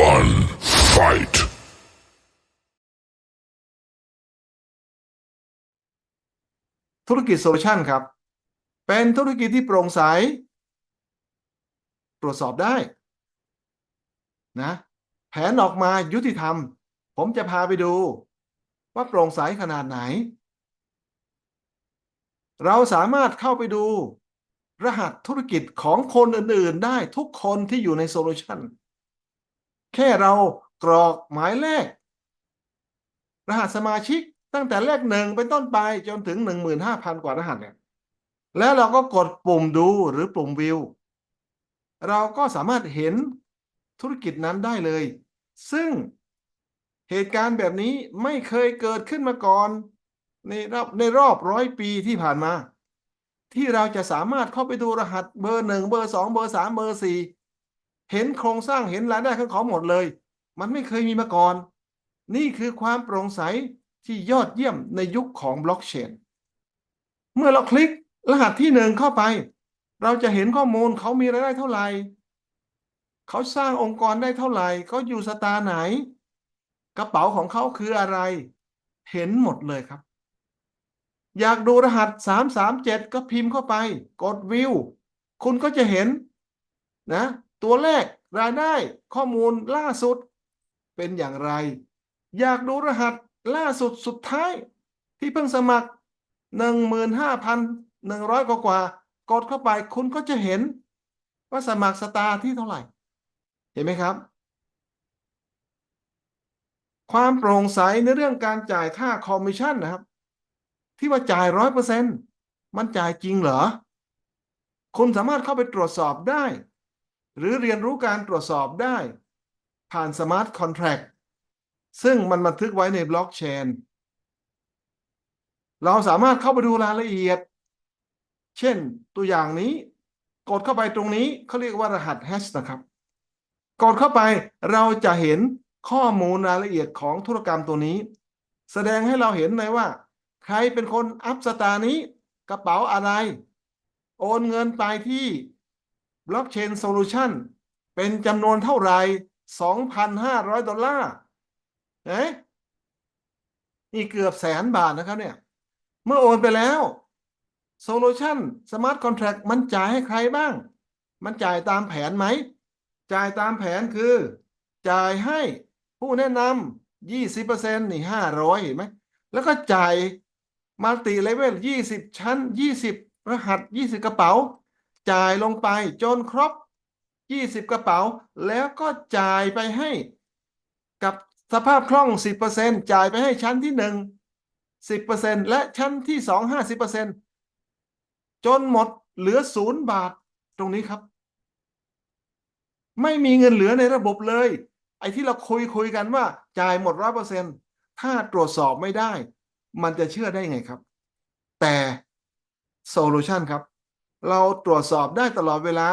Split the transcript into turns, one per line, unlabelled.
one fight ธุรกิจโซลูชันครับ เป็นธุรกิจที่โปร่งใส ตรวจสอบได้นะ แผนออกมายุติธรรม ผมจะพาไปดู ว่าโปร่งใสขนาดไหน เราสามารถเข้าไปดู รหัสธุรกิจของคนอื่น ๆ ได้ทุกคนที่อยู่ในโซลูชัน แค่เรากรอกหมายเลข รหัสสมาชิกตั้งแต่เลขหนึ่งเป็นต้นไปจนถึงหนึ่งหมื่นห้าพันกว่ารหัสเนี่ยแล้วเราก็กดปุ่มดูหรือปุ่มวิว เราก็สามารถเห็นธุรกิจนั้นได้เลย ซึ่งเหตุการณ์แบบนี้ไม่เคยเกิดขึ้นมาก่อน ในรอบในรอบร้อยปีที่ผ่านมา ที่เราจะสามารถเข้าไปดูรหัสเบอร์หนึ่งเบอร์สองเบอร์สามเบอร์สี่ เห็นโครงสร้างเห็นรายได้ของเขาหมดเลย มันไม่เคยมีมาก่อน นี่คือความโปร่งใสที่ยอดเยี่ยมในยุคของบล็อกเชนเมื่อเราคลิกรหัสที่หนึ่งเข้าไป เราจะเห็นข้อมูลเขามีรายได้เท่าไหร่เขาสร้างองค์กรได้เท่าไหร่เขาอยู่สตาร์ไหน กระเป๋าของเขาคืออะไร เห็นหมดเลยครับ อยากดูรหัสสามสามเจ็ดก็พิมพ์เข้าไป กดวิว คุณก็จะเห็นนะ ตัวเลขรายได้ข้อมูลล่าสุดเป็นอย่างไร อยากดูรหัสล่าสุดสุดท้าย ที่เพิ่งสมัครหนึ่งหมื่นห้าพันหนึ่งร้อยกว่า กดเข้าไปคุณก็จะเห็น ว่าสมัครสตาร์ที่เท่าไหร่ เห็นไหมครับ ความโปร่งใสในเรื่องการจ่ายค่าคอมมิชชั่นนะครับ ที่ว่าจ่ายร้อยเปอร์เซ็นมันจ่ายจริงเหรอ คุณสามารถเข้าไปตรวจสอบได้ หรือเรียนรู้การตรวจสอบได้ผ่านสมาร์ทคอนแท็กซึ่งมันบันทึกไว้ในบล็อกเชน เราสามารถเข้าไปดูรายละเอียด เช่นตัวอย่างนี้กดเข้าไปตรงนี้เขาเรียกว่ารหัสแฮชนะครับ กดเข้าไปเราจะเห็นข้อมูลรายละเอียดของธุรกรรมตัวนี้ แสดงให้เราเห็นเลยว่า ใครเป็นคนอัพสตาร์นี้ กระเป๋าอะไร โอนเงินไปที่ บล็อกเชนโซลูชันเป็นจำนวนเท่าไหร่2,500 ดอลลาร์เอ๊ะนี่เกือบแสนบาทนะครับเนี่ย เมื่อโอนไปแล้วโซลูชันสมาร์ทคอนแท็กมันจ่ายให้ใครบ้าง มันจ่ายตามแผนไหม จ่ายตามแผนคือ จ่ายให้ผู้แนะนำยี่สิบเปอร์เซ็นต์นี่ห้าร้อยเห็นไหม แล้วก็จ่ายมัลติเลเวลยี่สิบชั้นยี่สิบรหัสยี่สิบกระเป๋า จ่ายลงไปจนครบยี่สิบกระเป๋า แล้วก็จ่ายไปให้ กับสภาพคล่องสิบเปอร์เซ็นจ่ายไปให้ชั้นที่หนึ่งสิบเปอร์เซ็นและชั้นที่สองห้าสิบเปอร์เซ็นจนหมดเหลือศูนย์บาทตรงนี้ครับ ไม่มีเงินเหลือในระบบเลย ไอ้ที่เราคุยคุยกันว่า จ่ายหมดร้อยเปอร์เซ็นถ้าตรวจสอบไม่ได้ มันจะเชื่อได้ไงครับ แต่โซลูชันครับ เราตรวจสอบได้ตลอดเวลา